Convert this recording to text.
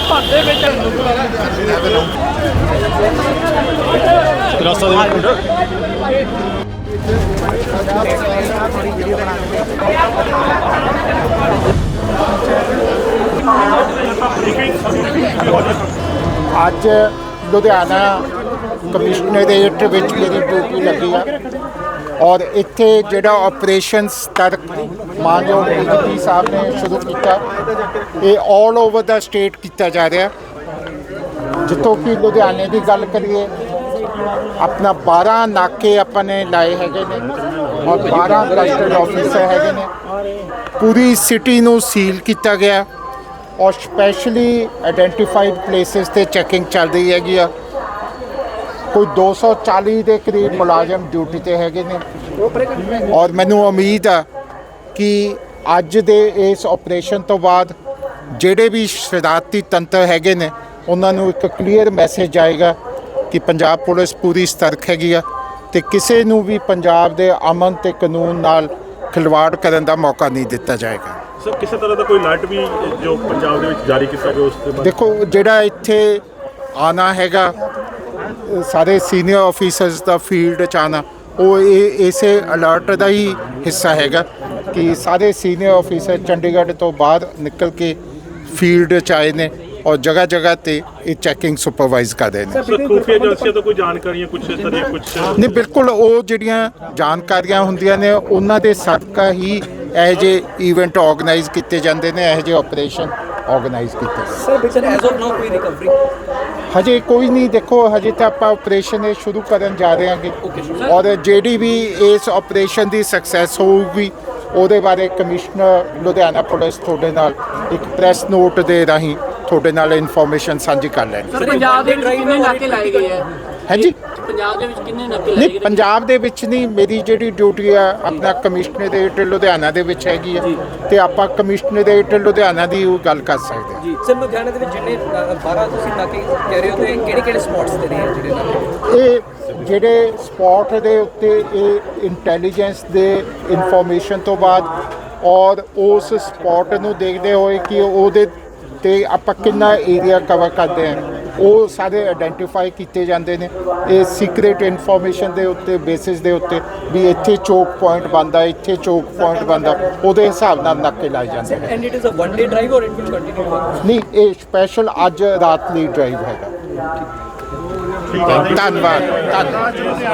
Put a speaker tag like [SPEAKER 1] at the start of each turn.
[SPEAKER 1] ਭਾਰਤ ਦੇ ਵਿੱਚ ਦੇ ਵਿੱਚ
[SPEAKER 2] ਅੱਜ ਲੁਧਿਆਣਾ ਕਮਿਸ਼ਨਰੇਟ ਵਿੱਚ ਮੇਰੀ ਡਿਊਟੀ ਲੱਗੀ ਆ ਔਰ ਇੱਥੇ ਜਿਹੜਾ ਆਪਰੇਸ਼ਨ ਸਤਰ ਮਾਨਯੋਗ ਡੀਜੀਪੀ ਸਾਹਿਬ ਨੇ ਸ਼ੁਰੂ ਕੀਤਾ, ਇਹ 올 ਓਵਰ ਦਾ ਸਟੇਟ ਕੀਤਾ ਜਾ ਰਿਹਾ। ਜਿੱਥੋਂ ਕਿ ਲੁਧਿਆਣੇ ਦੀ ਗੱਲ ਕਰੀਏ, ਆਪਣਾ 12 ਨਾਕੇ ਆਪਾਂ ਨੇ ਲਾਏ ਹੈਗੇ ਨੇ ਔਰ 12 ਕਸਟਡ ਆਫਿਸਰ ਹੈਗੇ ਨੇ। ਪੂਰੀ ਸਿਟੀ ਨੂੰ ਸੀਲ ਕੀਤਾ ਗਿਆ। ਔਰ ਸਪੈਸ਼ਲੀ ਆਇਡੈਂਟੀਫਾਈਡ ਪਲੇਸਿਸ ਤੇ ਚੈਕਿੰਗ ਚੱਲ ਰਹੀ ਹੈਗੀ ਆ। ਕੋਈ 240 ਦੇ ਕਰੀਬ ਮੁਲਾਜ਼ਮ ਡਿਊਟੀ ਤੇ ਹੈਗੇ ਨੇ। ਔਰ ਮੈਨੂੰ ਉਮੀਦ ਆ ਕਿ ਅੱਜ ਦੇ ਇਸ ਆਪਰੇਸ਼ਨ ਤੋਂ ਬਾਅਦ ਜਿਹੜੇ ਵੀ ਸ਼ਰਾਰਤੀ ਤੰਤਰ ਹੈਗੇ ਨੇ ਉਹਨਾਂ ਨੂੰ ਇੱਕ ਕਲੀਅਰ ਮੈਸੇਜ ਆਏਗਾ ਕਿ ਪੰਜਾਬ ਪੁਲਿਸ ਪੂਰੀ ਸਤਰਕ ਹੈਗੀ ਆ ਤੇ ਕਿਸੇ ਨੂੰ ਵੀ ਪੰਜਾਬ ਦੇ ਅਮਨ ਤੇ ਕਾਨੂੰਨ ਨਾਲ ਖਿਲਵਾੜ ਕਰਨ ਦਾ ਮੌਕਾ ਨਹੀਂ ਦਿੱਤਾ ਜਾਏਗਾ।
[SPEAKER 3] ਸਰ ਕਿਸੇ ਤਰ੍ਹਾਂ ਦਾ ਕੋਈ ਅਲਰਟ ਵੀ ਜੋ ਪੰਜਾਬ ਦੇ ਵਿੱਚ ਜਾਰੀ ਕੀਤਾ ਗਿਆ ਉਸ ਦੇ ਬਾਰੇ?
[SPEAKER 2] ਦੇਖੋ ਜਿਹੜਾ ਇੱਥੇ ਆਣਾ ਹੈਗਾ ਸਾਰੇ ਸੀਨੀਅਰ ਆਫੀਸਰਸ ਦਾ ਫੀਲਡ ਚ ਆਣਾ ਉਹ ਇਹ ਇਸੇ ਅਲਰਟ ਦਾ ਹੀ ਹਿੱਸਾ ਹੈਗਾ ਕਿ ਸਾਰੇ ਸੀਨੀਅਰ ਆਫੀਸਰ ਚੰਡੀਗੜ੍ਹ ਤੋਂ ਬਾਹਰ ਨਿਕਲ ਕੇ ਫੀਲਡ ਚ ਆਏ ਨੇ ਔਰ ਜਗ੍ਹਾ ਜਗ੍ਹਾ ਤੇ ਇਹ ਚੈਕਿੰਗ ਸੁਪਰਵਾਈਜ਼ ਕਰ ਰਹੇ ਨੇ।
[SPEAKER 3] ਖੂਫੀਆ ਏਜੰਸੀਆਂ ਤੋਂ ਕੋਈ ਜਾਣਕਾਰੀਆਂ ਕੁਝ ਇਸ ਤਰ੍ਹਾਂ ਕੁਝ
[SPEAKER 2] ਨਹੀਂ ਬਿਲਕੁਲ ਉਹ ਜਿਹੜੀਆਂ ਜਾਣਕਾਰੀਆਂ ਹੁੰਦੀਆਂ ਨੇ ਉਹਨਾਂ ਦੇ ਸਦਕਾ ਹੀ ਇਹ ਜਿਹੇ ਇਵੈਂਟ ਆਰਗੇਨਾਈਜ਼ ਕੀਤੇ ਜਾਂਦੇ ਨੇ ਇਹ ਜਿਹੇ ਆਪਰੇਸ਼ਨ ਆਰਗੇਨਾਈਜ਼ ਕੀਤੇ ਜਾਂਦੇ।
[SPEAKER 4] ਸਰ ਐਜ਼ ਆਫ ਨਾਓ ਕੋਈ ਰਿਕਵਰੀ
[SPEAKER 2] ਹਜੇ ਕੋਈ ਨਹੀਂ ਦੇਖੋ ਹਜੇ ਤਾਂ ਆਪਾਂ ਆਪਰੇਸ਼ਨ ਇਹ ਸ਼ੁਰੂ ਕਰਨ ਜਾ ਰਹੇ ਹਾਂਗੇ। ਔਰ ਜਿਹੜੀ ਵੀ ਇਸ ਆਪਰੇਸ਼ਨ ਦੀ ਸਕਸੈਸ ਹੋਊਗੀ ਉਹਦੇ ਬਾਰੇ ਕਮਿਸ਼ਨਰ ਲੁਧਿਆਣਾ ਪੁਲਿਸ ਤੁਹਾਡੇ ਨਾਲ ਇੱਕ ਪ੍ਰੈਸ ਨੋਟ ਦੇ ਰਾਹੀਂ ਤੁਹਾਡੇ ਨਾਲ ਇਨਫੋਰਮੇਸ਼ਨ ਸਾਂਝੀ ਕਰ ਲੈਣਗੇ।
[SPEAKER 5] ਸਰ ਪੰਜਾਬ ਦੇ ਕਿੰਨੇ ਨਾਕੇ ਲਾਏ ਗਏ ਆ?
[SPEAKER 2] ਹਾਂਜੀ?
[SPEAKER 5] ਪੰਜਾਬ ਦੇ ਵਿੱਚ ਕਿੰਨੇ ਨਾਕੇ ਲਾਏ
[SPEAKER 2] ਨਹੀਂ ਪੰਜਾਬ ਦੇ ਵਿੱਚ ਨਹੀਂ ਮੇਰੀ ਜਿਹੜੀ ਡਿਊਟੀ ਆ ਆਪਣਾ ਕਮਿਸ਼ਨਰੇਟ ਲੁਧਿਆਣਾ ਦੇ ਵਿੱਚ ਹੈਗੀ ਆ। ਤੇ ਆਪਾਂ ਕਮਿਸ਼ਨਰੇਟ ਲੁਧਿਆਣਾ ਦੀ ਉਹ ਗੱਲ ਕਰ ਸਕਦੇ ਹਾਂ
[SPEAKER 4] ਜੀ ਸਰ ਲੁਧਿਆਣਾ ਦੇ ਵਿੱਚ ਜਿੰਨੇ ਅ, 12 ਤੁਸੀਂ ਨਾਕੇ ਕਹਿ ਰਹੇ ਹੋ ਤੇ ਕਿਹੜੇ ਕਿਹੜੇ ਸਪੌਟਸ ਤੇ ਨੇ ਜਿਹੜੇ ਨਾਕੇ
[SPEAKER 2] ਇਹ ਜਿਹੜੇ ਸਪੌਟ ਦੇ ਉੱਤੇ ਇਹ ਇੰਟੈਲੀਜੈਂਸ ਦੇ ਇਨਫੋਰਮੇਸ਼ਨ ਤੋਂ ਬਾਅਦ ਔਰ ਉਸ ਸਪੌਟ ਨੂੰ ਦੇਖਦੇ ਹੋਏ ਕਿ ਉਹਦੇ ਤੇ ਆਪਾਂ ਕਿੰਨਾ ਏਰੀਆ ਕਵਰ ਕਰਦੇ ਹਾਂ। ਉਹ ਸਾਰੇ ਆਇਡੈਂਟੀਫਾਈ ਕੀਤੇ ਜਾਂਦੇ ਨੇ। ਇਹ ਸੀਕ੍ਰੀਟ ਇਨਫੋਰਮੇਸ਼ਨ ਦੇ ਉੱਤੇ ਬੇਸਿਸ ਦੇ ਉੱਤੇ ਵੀ ਇੱਥੇ ਚੋਕ ਪੁਆਇੰਟ ਬੰਦਾ ਇੱਥੇ ਚੋਕ ਪੁਆਇੰਟ ਬੰਦਾ ਉਹਦੇ ਹਿਸਾਬ ਨਾਲ ਨਾਕੇ ਲਾਏ ਜਾਂਦੇ ਨੇ।
[SPEAKER 4] And it is a one day drive ਔਰ ਇਟ ਵਿਲ ਕੰਟੀਨਿਊ
[SPEAKER 2] ਨਹੀਂ ਇਹ ਸਪੈਸ਼ਲ ਅੱਜ ਰਾਤ ਲਈ ਡਰਾਈਵ ਹੈਗਾ। ਧੰਨਵਾਦ ਧੰਨਵਾਦ।